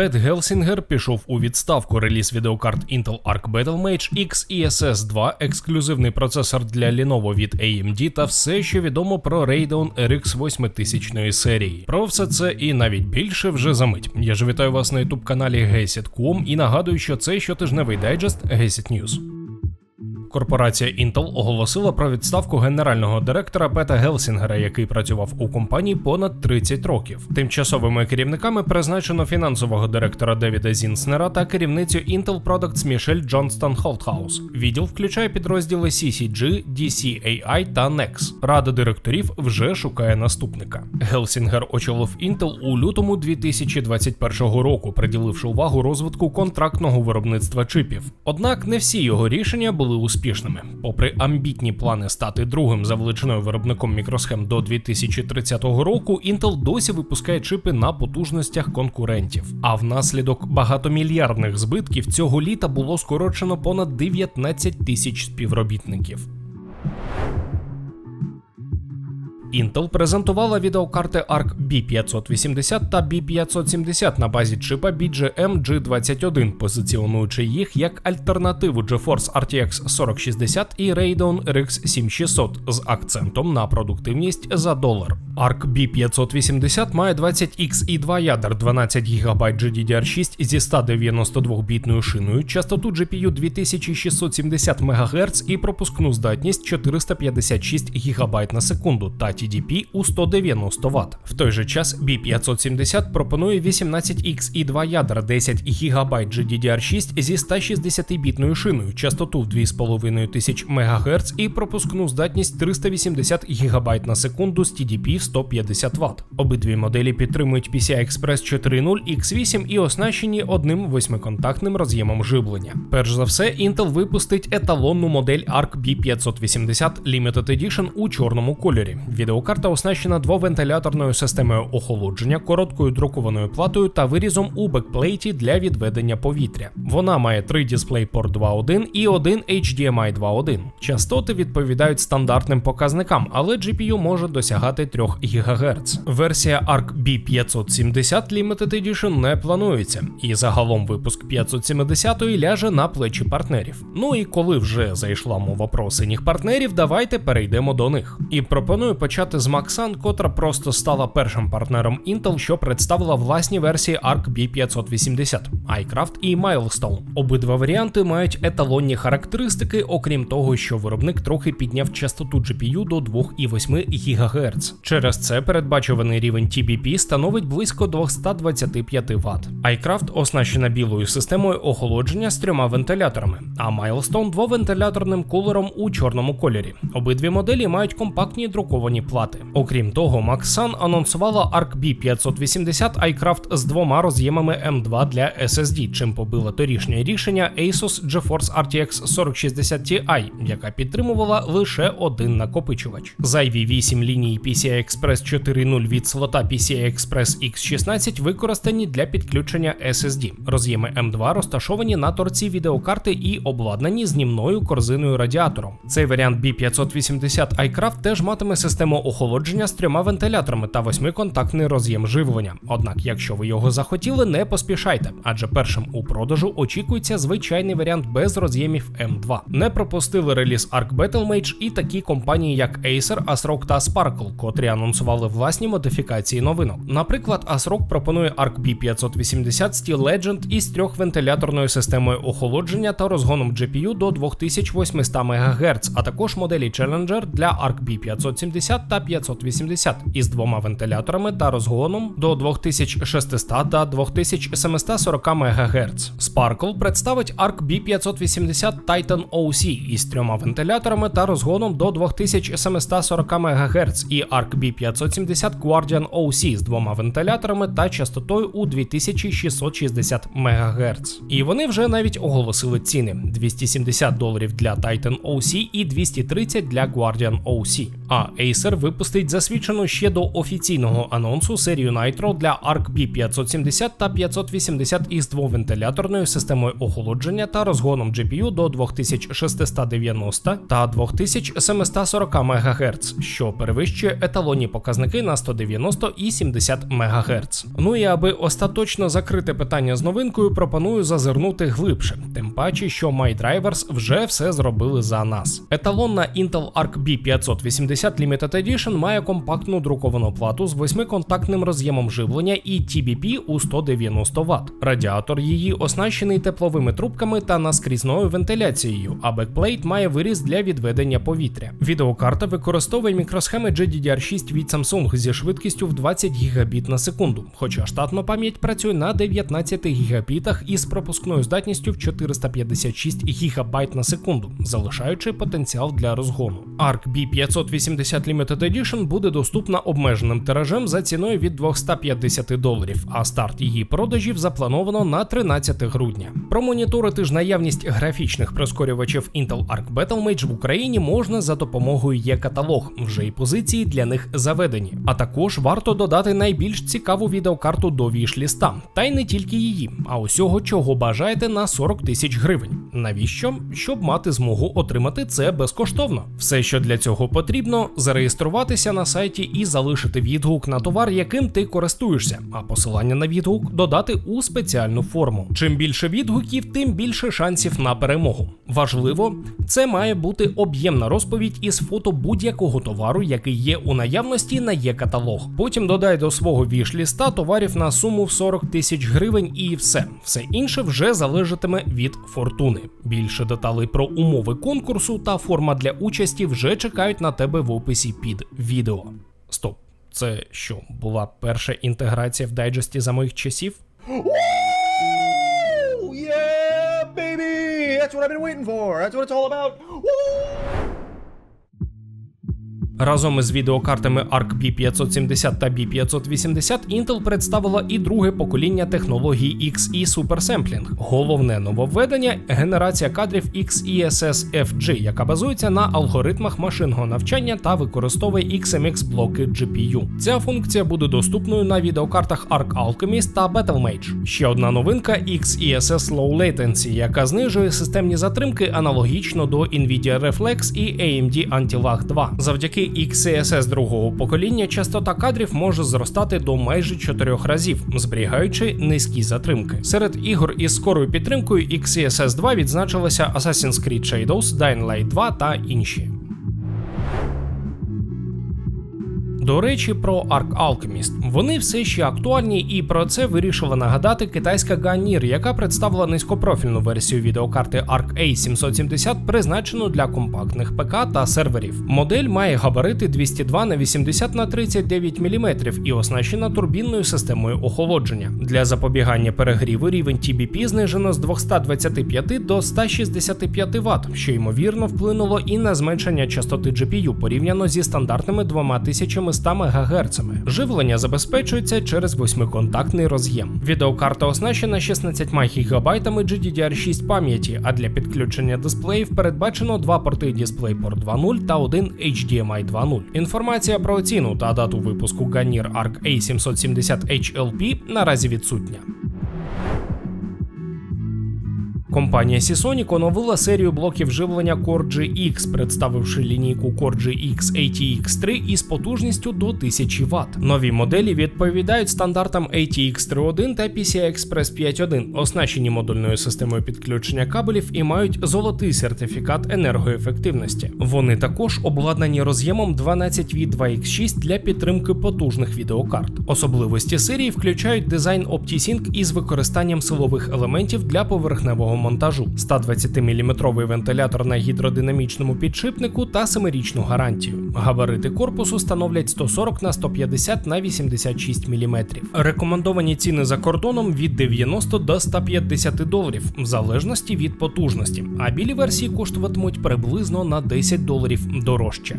Пет Гелсінгер пішов у відставку. Реліз відеокарт Intel Arc Battlemage X ESS 2, ексклюзивний процесор для Lenovo від AMD та все, що відомо про Radeon RX 8000 серії. Про все це і навіть більше вже за мить. Я ж вітаю вас на youtube каналі Gesit.com і нагадую, що це щотижневий дайджест Gesit News. Корпорація Intel оголосила про відставку генерального директора Пета Гелсінгера, який працював у компанії понад 30 років. Тимчасовими керівниками призначено фінансового директора Девіда Зінснера та керівницю Intel Products Мішель Джонстон Холтхаус. Відділ включає підрозділи CCG, DCAI та NEX. Рада директорів вже шукає наступника. Гелсінгер очолив Intel у лютому 2021 року, приділивши увагу розвитку контрактного виробництва чипів. Однак не всі його рішення були успішними. Попри амбітні плани стати другим за величиною виробником мікросхем до 2030 року, Intel досі випускає чипи на потужностях конкурентів. А внаслідок багатомільярдних збитків цього літа було скорочено понад 19 тисяч співробітників. Intel презентувала відеокарти ARC B580 та B570 на базі чипа BGM G21, позиціонуючи їх як альтернативу GeForce RTX 4060 і Radeon RX 7600 з акцентом на продуктивність за долар. ARC B580 має 20 x і 2 ядер, 12 ГБ GDDR6 зі 192-бітною шиною, частоту GPU 2670 МГц і пропускну здатність 456 ГБ на секунду та TDP у 190 Вт. В той же час B570 пропонує 18X2 ядер, 10 ГБ GDDR6 зі 160-бітною шиною, частоту в 2500 МГц і пропускну здатність 380 ГБ на секунду з TDP в 150 Вт. Обидві моделі підтримують PCI Express 4.0 X8 і оснащені одним восьмиконтактним роз'ємом живлення. Перш за все, Intel випустить еталонну модель ARC B580 Limited Edition у чорному кольорі. Відеокарта оснащена двовентиляторною системою охолодження, короткою друкованою платою та вирізом у бекплейті для відведення повітря. Вона має три DisplayPort 2.1 і один HDMI 2.1. Частоти відповідають стандартним показникам, але GPU може досягати 3 ГГц. Версія ARC B570 Limited Edition не планується, і загалом випуск 570-ї ляже на плечі партнерів. Ну і коли вже зайшла мова про синіх партнерів, давайте перейдемо до них. І пропоную почати з Maxan, котра просто стала першим партнером Intel, що представила власні версії ARC B580, iCraft і Milestone. Обидва варіанти мають еталонні характеристики, окрім того, що виробник трохи підняв частоту GPU до 2,8 ГГц. Через це передбачуваний рівень TBP становить близько 225 Вт. iCraft оснащена білою системою охолодження з трьома вентиляторами, а Milestone двовентиляторним кулером у чорному кольорі. Обидві моделі мають компактні друковані плати. Окрім того, Maxan анонсувала ARC B580 iCraft з двома роз'ємами M2 для SSD, чим побила торішнє рішення Asus GeForce RTX 4060 Ti, яка підтримувала лише один накопичувач. Зайві 8 ліній PCI Express 4.0 від слота PCI Express X16 використані для підключення SSD. Роз'єми M2 розташовані на торці відеокарти і обладнані знімною корзиною радіатором. Цей варіант B580 iCraft теж матиме систему охолодження з трьома вентиляторами та восьмиконтактний роз'єм живлення. Однак, якщо ви його захотіли, не поспішайте, адже першим у продажу очікується звичайний варіант без роз'ємів M2. Не пропустили реліз Arc Battlemage і такі компанії, як Acer, ASRock та Sparkle, котрі анонсували власні модифікації новинок. Наприклад, ASRock пропонує Arc B580 Steel Legend із трьохвентиляторною системою охолодження та розгоном GPU до 2800 МГц, а також моделі Challenger для Arc B570 та 580 із двома вентиляторами та розгоном до 2600 та 2740 МГц. Sparkle представить Arc B580 Titan OC із трьома вентиляторами та розгоном до 2740 МГц і Arc B570 Guardian OC з двома вентиляторами та частотою у 2660 МГц. І вони вже навіть оголосили ціни: 270 доларів для Titan OC і 230 для Guardian OC. А Acer випустить засвідчену ще до офіційного анонсу серію Nitro для Arc B570 та 580 із двовентиляторною системою охолодження та розгоном GPU до 2690 та 2740 МГц, що перевищує еталонні показники на 190 і 70 МГц. Ну і аби остаточно закрити питання з новинкою, пропоную зазирнути глибше, тим паче, що MyDrivers вже все зробили за нас. Еталонна Intel Arc B580 Limited Edition має компактну друковану плату з восьмиконтактним роз'ємом живлення і TBP у 190 Вт. Радіатор її оснащений тепловими трубками та наскрізною вентиляцією, а бекплейт має виріз для відведення повітря. Відеокарта використовує мікросхеми GDDR6 від Samsung зі швидкістю в 20 Гбіт на секунду, хоча штатна пам'ять працює на 19 Гбітах із пропускною здатністю в 456 ГБ на секунду, залишаючи потенціал для розгону. ARC B580 Limited Edition буде доступна обмеженим тиражем за ціною від 250 доларів, а старт її продажів заплановано на 13 грудня. Промоніторити ж наявність графічних прискорювачів Intel Arc Battlemage в Україні можна за допомогою є-каталог, вже й позиції для них заведені. А також варто додати найбільш цікаву відеокарту до віш-ліста, та й не тільки її, а усього, чого бажаєте на 40 тисяч гривень. Навіщо? Щоб мати змогу отримати це безкоштовно. Все, що для цього потрібно, зареєструватися на сайті і залишити відгук на товар, яким ти користуєшся, а посилання на відгук додати у спеціальну форму. Чим більше відгуків, тим більше шансів на перемогу. Важливо, це має бути об'ємна розповідь із фото будь-якого товару, який є у наявності на є-каталог. Потім додай до свого віш-ліста товарів на суму в 40 тисяч гривень і все. Все інше вже залежатиме від фортуни. Більше деталей про умови конкурсу та форма для участі вже чекають на тебе в описі під відео. Стоп, це що, була перша інтеграція в дайджесті за моїх часів? That's what I've been waiting for. That's what it's all about. Woo! Разом із відеокартами ARC B570 та B580 Intel представила і друге покоління технологій XE Supersampling. Головне нововведення генерація кадрів XeSS FG, яка базується на алгоритмах машинного навчання та використовує XMX блоки GPU. Ця функція буде доступною на відеокартах ARC Alchemist та Battlemage. Ще одна новинка XeSS Low Latency, яка знижує системні затримки аналогічно до Nvidia Reflex і AMD Anti-Lag 2. Завдяки XeSS другого покоління частота кадрів може зростати до майже 4 разів, зберігаючи низькі затримки. Серед ігор із скорою підтримкою XeSS 2 відзначилися Assassin's Creed Shadows, Dying Light 2 та інші. До речі, про Arc Alchemist. Вони все ще актуальні, і про це вирішила нагадати китайська Ganir, яка представила низькопрофільну версію відеокарти Arc A770, призначену для компактних ПК та серверів. Модель має габарити 202 на 80 на 39 мм і оснащена турбінною системою охолодження. Для запобігання перегріву рівень TBP знижено з 225 до 165 Вт, що ймовірно вплинуло і на зменшення частоти GPU порівняно зі стандартними 2100 МГц. Живлення забезпечується через восьмиконтактний роз'єм. Відеокарта оснащена 16 ГБ GDDR6 пам'яті, а для підключення дисплеїв передбачено два порти DisplayPort 2.0 та один HDMI 2.0. Інформація про ціну та дату випуску Ganir Arc A770 HLP наразі відсутня. Компанія Seasonic оновила серію блоків живлення Core GX, представивши лінійку Core GX ATX3 із потужністю до 1000 Вт. Нові моделі відповідають стандартам ATX 3.1 та PCI Express 5.1, оснащені модульною системою підключення кабелів і мають золотий сертифікат енергоефективності. Вони також обладнані роз'ємом 12V2X6 для підтримки потужних відеокарт. Особливості серії включають дизайн OptiSync із використанням силових елементів для поверхневого монтажу, 120-мм вентилятор на гідродинамічному підшипнику та 7-річну гарантію. Габарити корпусу становлять 140 на 150 на 86 мм. Рекомендовані ціни за кордоном від 90 до 150 доларів, в залежності від потужності, а білі версії коштуватимуть приблизно на 10 доларів дорожче.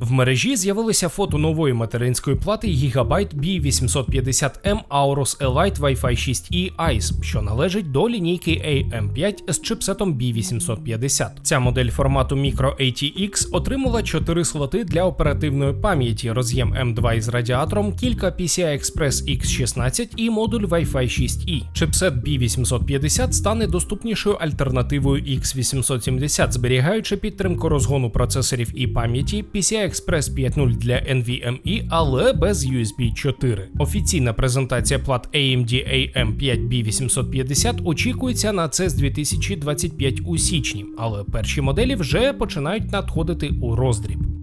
В мережі з'явилися фото нової материнської плати Gigabyte B850M Aorus Elite Wi-Fi 6E ICE, що належить до лінійки AM5 з чипсетом B850. Ця модель формату Micro ATX отримала 4 слоти для оперативної пам'яті, роз'єм M2 із радіатором, кілька PCI Express X16 і модуль Wi-Fi 6E. Чипсет B850 стане доступнішою альтернативою X870, зберігаючи підтримку розгону процесорів і пам'яті PCI Express 5.0 для NVMe, але без USB 4. Офіційна презентація плат AMD AM5 B850 очікується на CES 2025 у січні, але перші моделі вже починають надходити у роздріб.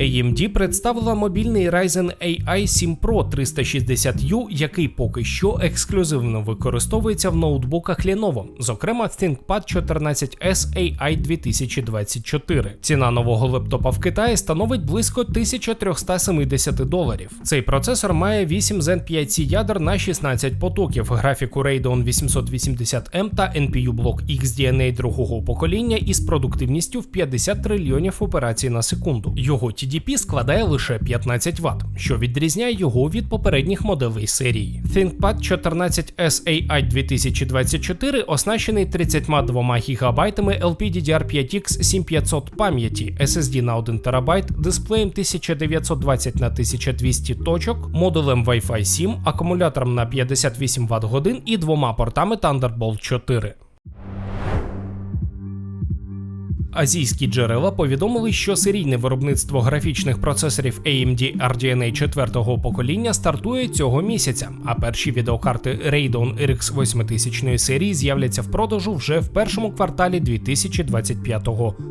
AMD представила мобільний Ryzen AI 7 Pro 360U, який поки що ексклюзивно використовується в ноутбуках Lenovo, зокрема ThinkPad 14S AI 2024. Ціна нового лептопа в Китаї становить близько 1370 доларів. Цей процесор має 8 Zen 5C ядер на 16 потоків, графіку Radeon 880M та NPU блок XDNA другого покоління із продуктивністю в 50 трильйонів операцій на секунду. Його TDP складає лише 15 Вт, що відрізняє його від попередніх моделей серії. ThinkPad 14S AI 2024 оснащений 32 ГБ LPDDR5X 7500 пам'яті, SSD на 1 ТБ, дисплеєм 1920 на 1200 точок, модулем Wi-Fi 7, акумулятором на 58 Вт годин і двома портами Thunderbolt 4. Азійські джерела повідомили, що серійне виробництво графічних процесорів AMD RDNA 4-го покоління стартує цього місяця, а перші відеокарти Radeon RX 8000 серії з'являться в продажу вже в першому кварталі 2025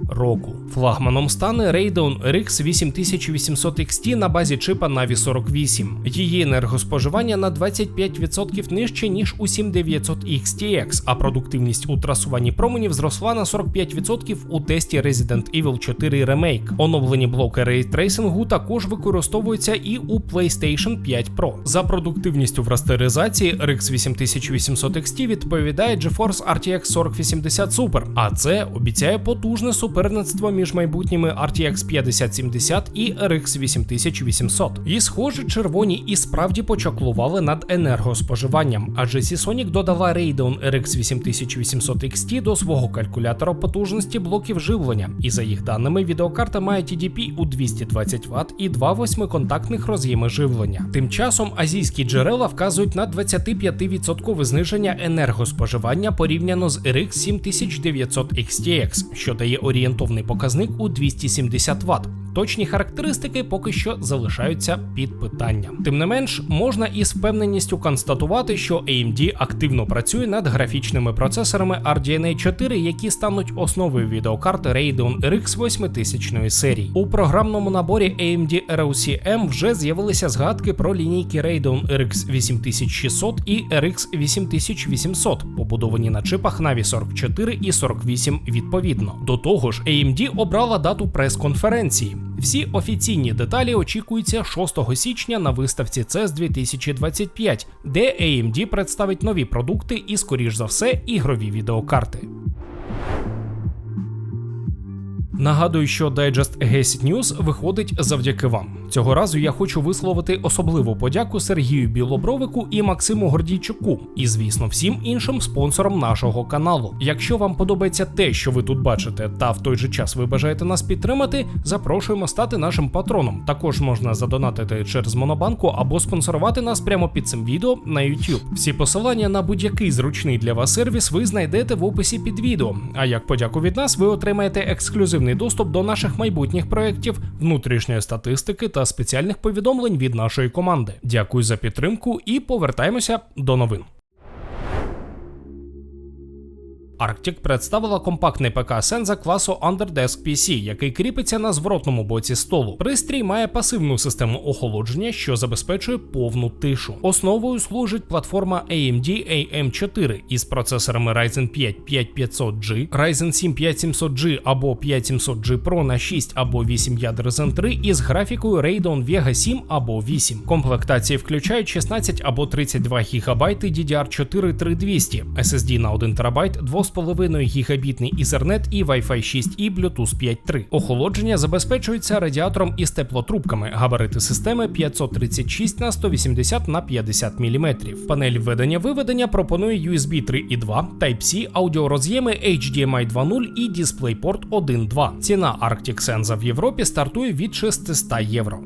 року. Флагманом стане Radeon RX 8800 XT на базі чипа Navi 48. Її енергоспоживання на 25% нижче ніж у 7900 XTX, а продуктивність у трасуванні променів зросла на 45% у тесті Resident Evil 4 Remake. Оновлені блоки рейтрейсингу також використовуються і у PlayStation 5 Pro. За продуктивністю в растеризації RX 8800 XT відповідає GeForce RTX 4080 Super, а це обіцяє потужне суперництво між майбутніми RTX 5070 і RX 8800. І схоже, червоні і справді почаклували над енергоспоживанням, адже Seasonic додала Radeon RX 8800 XT до свого калькулятора потужності блоків живлення, і за їх даними, відеокарта має TDP у 220 Вт і два восьмиконтактних роз'єми живлення. Тим часом азійські джерела вказують на 25% зниження енергоспоживання порівняно з RX 7900 XTX, що дає орієнтовний показник у 270 Вт. Точні характеристики поки що залишаються під питанням. Тим не менш, можна із впевненістю констатувати, що AMD активно працює над графічними процесорами RDNA 4, які стануть основою відеокарт Radeon RX 8000 серії. У програмному наборі AMD ROC M вже з'явилися згадки про лінійки Radeon RX 8600 і RX 8800, побудовані на чипах Navi 44 і 48 відповідно. До того ж, AMD обрала дату прес-конференції. Всі офіційні деталі очікуються 6 січня на виставці CES 2025, де AMD представить нові продукти і, скоріш за все, ігрові відеокарти. Нагадую, що дайджест Гесіт News виходить завдяки вам. Цього разу я хочу висловити особливу подяку Сергію Білобровику і Максиму Гордійчуку, і звісно, всім іншим спонсорам нашого каналу. Якщо вам подобається те, що ви тут бачите, та в той же час ви бажаєте нас підтримати, запрошуємо стати нашим патроном. Також можна задонатити через Монобанку або спонсорувати нас прямо під цим відео на YouTube. Всі посилання на будь-який зручний для вас сервіс ви знайдете в описі під відео. А як подяку від нас, ви отримаєте ексклюзивний доступ до наших майбутніх проєктів, внутрішньої статистики та спеціальних повідомлень від нашої команди. Дякую за підтримку і повертаємося до новин. Arctic представила компактний ПК Senza класу Underdesk PC, який кріпиться на зворотному боці столу. Пристрій має пасивну систему охолодження, що забезпечує повну тишу. Основою служить платформа AMD AM4 із процесорами Ryzen 5 5500G, Ryzen 7 5700G або 5700G Pro на 6 або 8 ядер Zen 3 із графікою Radeon Vega 7 або 8. Комплектації включають 16 або 32 ГБ DDR4 3200, SSD на 1 ТБ, 2,5 гігабітний Ethernet і Wi-Fi 6 і Bluetooth 5.3. Охолодження забезпечується радіатором із теплотрубками. Габарити системи 536 на 180 на 50 мм. Панель введення-виведення пропонує USB 3.2, Type-C, аудіороз'єми HDMI 2.0 і DisplayPort 1.2. Ціна Arctic Sense в Європі стартує від 600 євро.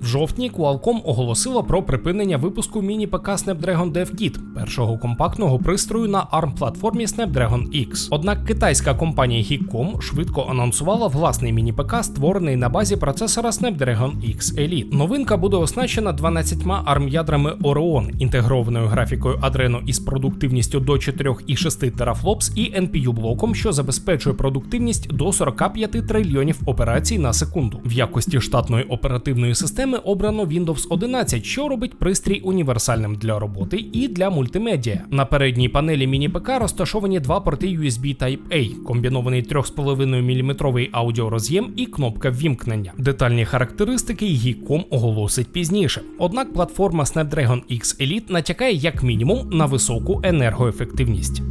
В жовтні Qualcomm оголосила про припинення випуску міні-ПК Snapdragon Dev Kit, першого компактного пристрою на ARM-платформі Snapdragon X. Однак китайська компанія Hikcom швидко анонсувала власний міні-ПК, створений на базі процесора Snapdragon X Elite. Новинка буде оснащена 12 ARM-ядрами Orion, інтегрованою графікою Adreno із продуктивністю до 4,6 терафлопс і NPU-блоком, що забезпечує продуктивність до 45 трильйонів операцій на секунду. В якості штатної оперативної системи обрано Windows 11, що робить пристрій універсальним для роботи і для мультимедіа. На передній панелі міні-ПК розташовані два порти USB Type-A, комбінований 3,5 мм аудіороз'єм і кнопка ввімкнення. Детальні характеристики Geekom оголосить пізніше. Однак платформа Snapdragon X Elite натякає як мінімум на високу енергоефективність.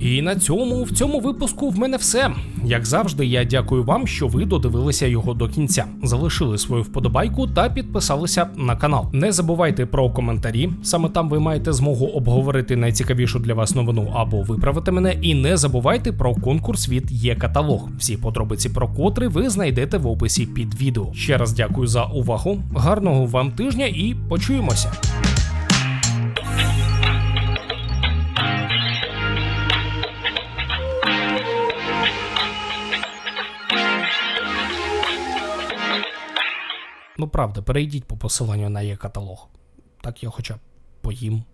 І на цьому в цьому випуску в мене все. Як завжди, я дякую вам, що ви додивилися його до кінця, залишили свою вподобайку та підписалися на канал. Не забувайте про коментарі. Саме там ви маєте змогу обговорити найцікавішу для вас новину або виправити мене. І не забувайте про конкурс від є каталог. Всі подробиці про котрий ви знайдете в описі під відео. Ще раз дякую за увагу. Гарного вам тижня і почуємося. Ну правда, перейдіть по посиланню на є каталог. Так я хоча б поїм.